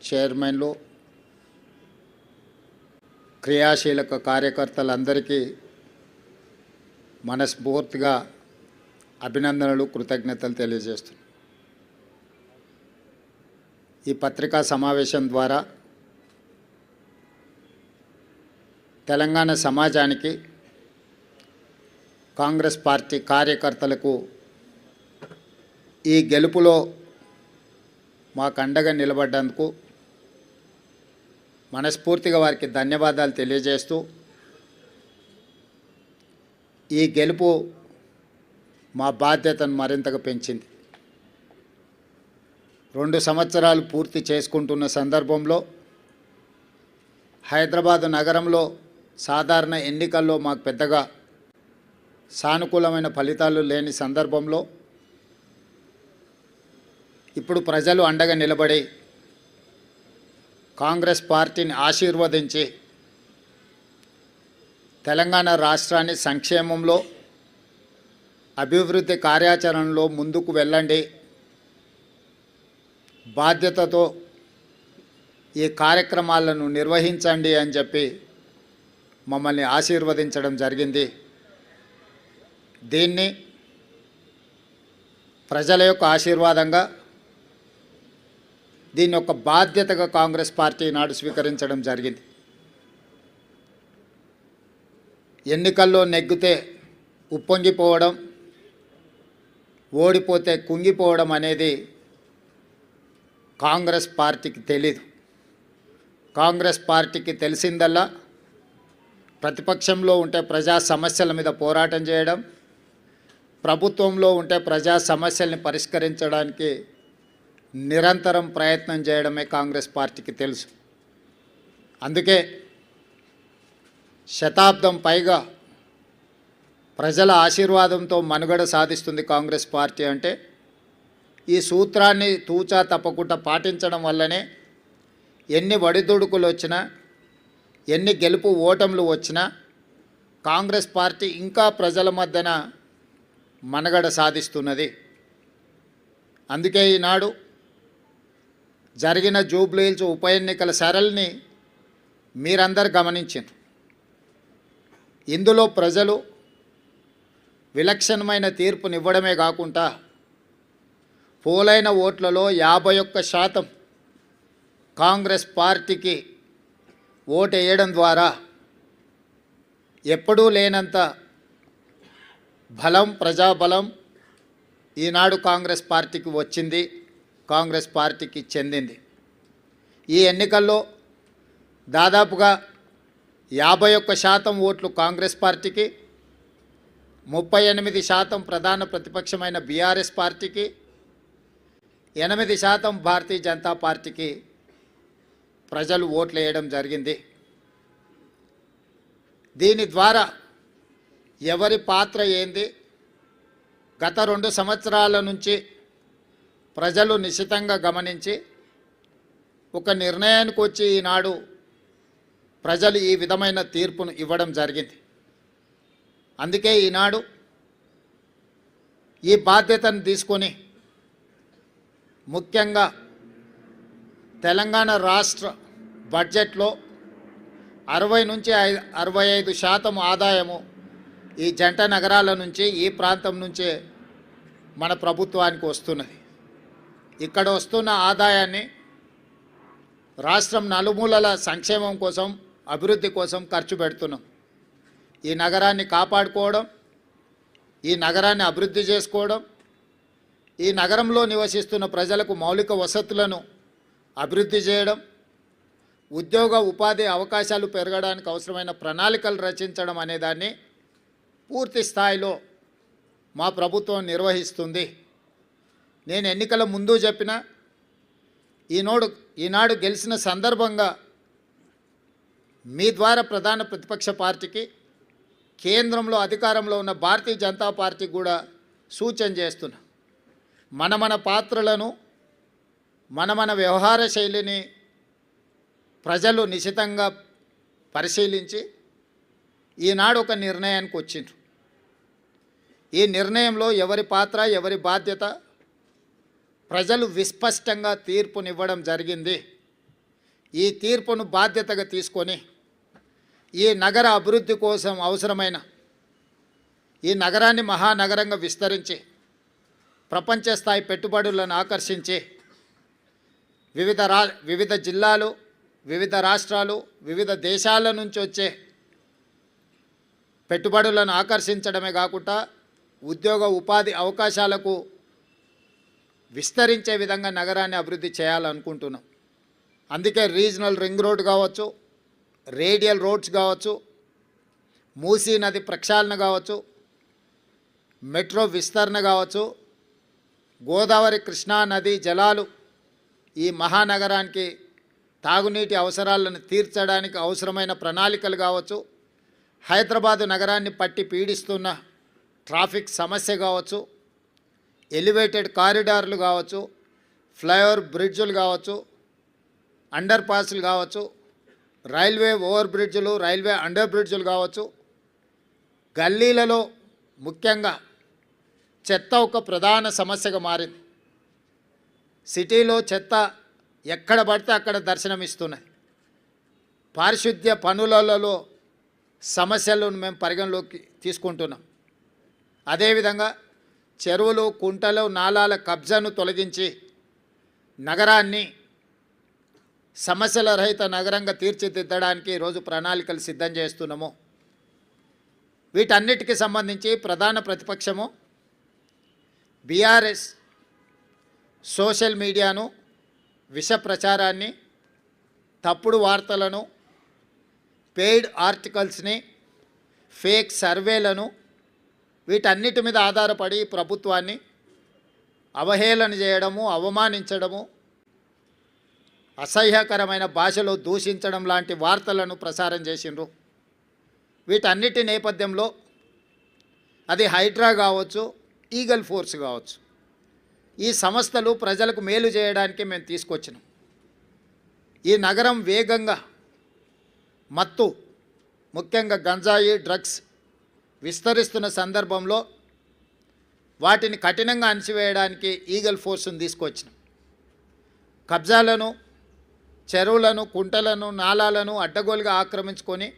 చైర్మన్లు క్రియాశీలక కార్యకర్తలందరికీ మనస్ఫూర్తిగా అభినందనలు కృతజ్ఞతలు తెలియజేస్తున్నాను ఈ పత్రికా సమావేశం ద్వారా తెలంగాణ సమాజానికి కాంగ్రెస్ పార్టీ కార్యకర్తలకు ఈ గెలుపులో మాకు అండగా నిలబడ్డందుకు మనస్ఫూర్తిగా వారికి ధన్యవాదాలు తెలియజేస్తూ ఈ గెలుపు మా బాధ్యతను మరింతగా పెంచింది. రెండు సంవత్సరాలు పూర్తి చేసుకుంటున్న సందర్భంలో హైదరాబాదు నగరంలో సాధారణ ఎన్నికల్లో మాకు పెద్దగా సానుకూలమైన ఫలితాలు లేని సందర్భంలో ఇప్పుడు ప్రజలు అండగా నిలబడి కాంగ్రెస్ పార్టీని ఆశీర్వదించి తెలంగాణ రాష్ట్రాన్ని సంక్షేమంలో అభివృద్ధి కార్యాచరణలో ముందుకు వెళ్ళండి. బాధ్యతతో ఈ కార్యక్రమాలను నిర్వహించండి అని చెప్పి మమ్మల్ని ఆశీర్వదించడం జరిగింది. దీన్ని ప్రజల యొక్క ఆశీర్వాదంగా దీన్ని ఒక బాధ్యతగా కాంగ్రెస్ పార్టీ నాడు స్వీకరించడం జరిగింది. ఎన్నికల్లో నెగ్గితే ఉప్పొంగిపోవడం ఓడిపోతే కుంగిపోవడం అనేది కాంగ్రెస్ పార్టీకి తెలీదు. కాంగ్రెస్ పార్టీకి తెలిసిందల్లా ప్రతిపక్షంలో ఉంటే ప్రజా సమస్యల మీద పోరాటం చేయడం ప్రభుత్వంలో ఉంటే ప్రజా సమస్యల్ని పరిష్కరించడానికి నిరంతరం ప్రయత్నం చేయడమే కాంగ్రెస్ పార్టీకి తెలుసు. అందుకే శతాబ్దం పైగా ప్రజల ఆశీర్వాదంతో మనుగడ సాధిస్తుంది కాంగ్రెస్ పార్టీ అంటే ఈ సూత్రాన్ని తూచా తప్పకుండా పాటించడం వల్లనే ఎన్ని వడిదుడుకులు వచ్చినా ఎన్ని గెలుపు ఓటములు వచ్చినా కాంగ్రెస్ పార్టీ ఇంకా ప్రజల మధ్యన మనగడ సాధిస్తున్నది. అందుకే ఈనాడు జరిగిన జూబ్లీహిల్స్ ఉప ఎన్నికల సరళిని మీరందరు గమనించారు ఇందులో ప్రజలు విలక్షణమైన తీర్పునివ్వడమే కాకుండా పోలైన ఓట్లలో యాభై ఒక్క శాతం కాంగ్రెస్ పార్టీకి ఓటు వేయడం ద్వారా ఎప్పుడూ లేనంత బలం ప్రజాబలం ఈనాడు కాంగ్రెస్ పార్టీకి వచ్చింది. కాంగ్రెస్ పార్టీకి చెందింది. ఈ ఎన్నికల్లో దాదాపుగా యాభై ఒక్క శాతం ఓట్లు కాంగ్రెస్ పార్టీకి ముప్పై ఎనిమిది శాతం ప్రధాన ప్రతిపక్షమైన బీఆర్ఎస్ పార్టీకి ఎనిమిది శాతం భారతీయ జనతా పార్టీకి ప్రజలు ఓట్లు వేయడం జరిగింది. దీని ద్వారా ఎవరి పాత్ర ఏంది? గత రెండు సంవత్సరాల నుంచి ప్రజలు నిశితంగా గమనించి ఒక నిర్ణయానికి వచ్చి ఈనాడు ప్రజలు ఈ విధమైన తీర్పును ఇవ్వడం జరిగింది. అందుకే ఈనాడు ఈ బాధ్యతను తీసుకొని ముఖ్యంగా తెలంగాణ రాష్ట్ర బడ్జెట్లో అరవై నుంచి అరవై ఐదు శాతం ఆదాయము ఈ జంట నగరాల నుంచి ఈ ప్రాంతం నుంచే మన ప్రభుత్వానికి వస్తున్నది. ఇక్కడ వస్తున్న ఆదాయాన్ని రాష్ట్రం నలుమూలల సంక్షేమం కోసం అభివృద్ధి కోసం ఖర్చు పెడుతున్నాం. ఈ నగరాన్ని కాపాడుకోవడం ఈ నగరాన్ని అభివృద్ధి చేసుకోవడం ఈ నగరంలో నివసిస్తున్న ప్రజలకు మౌలిక వసతులను అభివృద్ధి చేయడం ఉద్యోగ ఉపాధి అవకాశాలు పెరగడానికి అవసరమైన ప్రణాళికలు రచించడం అనే దాన్ని పూర్తి స్థాయిలో మా ప్రభుత్వం నిర్వహిస్తుంది. నేను ఎన్నికల ముందు చెప్పిన ఈనాడు ఈనాడు గెలిచిన సందర్భంగా మీ ద్వారా ప్రధాన ప్రతిపక్ష పార్టీకి కేంద్రంలో అధికారంలో ఉన్న భారతీయ జనతా పార్టీకి కూడా సూచన చేస్తున్నా. మన మన పాత్రలను మన మన వ్యవహార శైలిని ప్రజలు నిశితంగా పరిశీలించి ఈనాడు ఒక నిర్ణయానికి వచ్చిండ్రు. ఈ నిర్ణయంలో ఎవరి పాత్ర ఎవరి బాధ్యత ప్రజలు విస్పష్టంగా తీర్పునివ్వడం జరిగింది. ఈ తీర్పును బాధ్యతగా తీసుకొని ఈ నగర అభివృద్ధి కోసం అవసరమైన ఈ నగరాన్ని మహానగరంగా విస్తరించి ప్రపంచ స్థాయి పెట్టుబడులను ఆకర్షించి వివిధ రా వివిధ జిల్లాలు వివిధ రాష్ట్రాలు వివిధ దేశాల నుంచి వచ్చే పెట్టుబడులను ఆకర్షించడమే కాకుండా ఉద్యోగ ఉపాధి అవకాశాలకు విస్తరించే విధంగా నగరాన్ని అభివృద్ధి చేయాలనుకుంటున్నాం. అందుకే రీజనల్ రింగ్ రోడ్ కావచ్చు రేడియల్ రోడ్స్ కావచ్చు మూసీ నది ప్రక్షాళన కావచ్చు మెట్రో విస్తరణ కావచ్చు గోదావరి కృష్ణా నది జలాలు ఈ మహానగరానికి తాగునీటి అవసరాలను తీర్చడానికి అవసరమైన ప్రణాళికలు కావచ్చు హైదరాబాదు నగరాన్ని పట్టి పీడిస్తున్న ట్రాఫిక్ సమస్య కావచ్చు ఎలివేటెడ్ కారిడార్లు కావచ్చు ఫ్లైఓవర్ బ్రిడ్జులు కావచ్చు అండర్ పాస్లు కావచ్చు రైల్వే ఓవర్ బ్రిడ్జులు రైల్వే అండర్ బ్రిడ్జులు కావచ్చు. గల్లీలలో ముఖ్యంగా చెత్త ఒక ప్రధాన సమస్యగా మారింది. సిటీలో చెత్త ఎక్కడ పడితే అక్కడ దర్శనమిస్తున్నాయి. పారిశుద్ధ్య పనులలో సమస్యలను మేము పరిగణలోకి తీసుకుంటున్నాం. అదేవిధంగా చెరువులు కుంటలు నాలాల కబ్జాను తొలగించి నగరాన్ని సమస్యల రహిత నగరంగా తీర్చిదిద్దడానికి ఈరోజు ప్రణాళికలు సిద్ధం చేస్తున్నాము. వీటన్నిటికీ సంబంధించి ప్రధాన ప్రతిపక్షము బీఆర్ఎస్ సోషల్ మీడియాను విష ప్రచారాన్ని తప్పుడు వార్తలను పెయిడ్ ఆర్టికల్స్ని ఫేక్ సర్వేలను వీటన్నిటి మీద ఆధారపడి ప్రభుత్వాన్ని అవహేళన చేయడము అవమానించడము అసహ్యకరమైన భాషలో దూషించడం లాంటి వార్తలను ప్రసారం చేసిండ్రు. వీటన్నిటి నేపథ్యంలో అది హైడ్రా కావచ్చు ఈగల్ ఫోర్స్ కావచ్చు ఈ సంస్థలు ప్రజలకు మేలు చేయడానికి మేము తీసుకొచ్చినాం. ఈ నగరం వేగంగా మత్తు ముఖ్యంగా గంజాయి డ్రగ్స్ విస్తరిస్తున్న సందర్భంలో వాటిని కఠినంగా అణిచివేయడానికి ఈగల్ ఫోర్స్ను తీసుకొచ్చినాం. కబ్జాలను చెరువులను కుంటలను నాలాలను అడ్డగోలుగా ఆక్రమించుకొని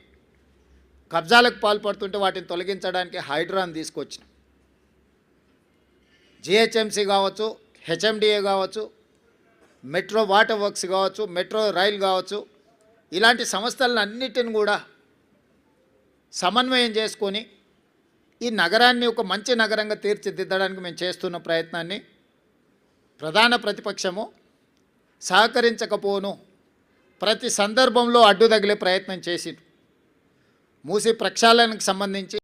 కబ్జాలకు పాల్పడుతుంటే వాటిని తొలగించడానికి హైడ్రాన్ తీసుకొచ్చినాం. జిహెచ్ఎంసీ కావచ్చు హెచ్ఎండిఏ కావచ్చు మెట్రో వాటర్ వర్క్స్ కావచ్చు మెట్రో రైల్ కావచ్చు ఇలాంటి సంస్థలను అన్నిటిని కూడా సమన్వయం చేసుకొని ఈ నగరాన్ని ఒక మంచి నగరంగా తీర్చిదిద్దడానికి మేము చేస్తున్న ప్రయత్నాన్ని ప్రధాన ప్రతిపక్షము సహకరించకపోను. ప్రతి సందర్భంలో అడ్డు తగిలే ప్రయత్నం చేసి మూసి ప్రక్షాళనకు సంబంధించి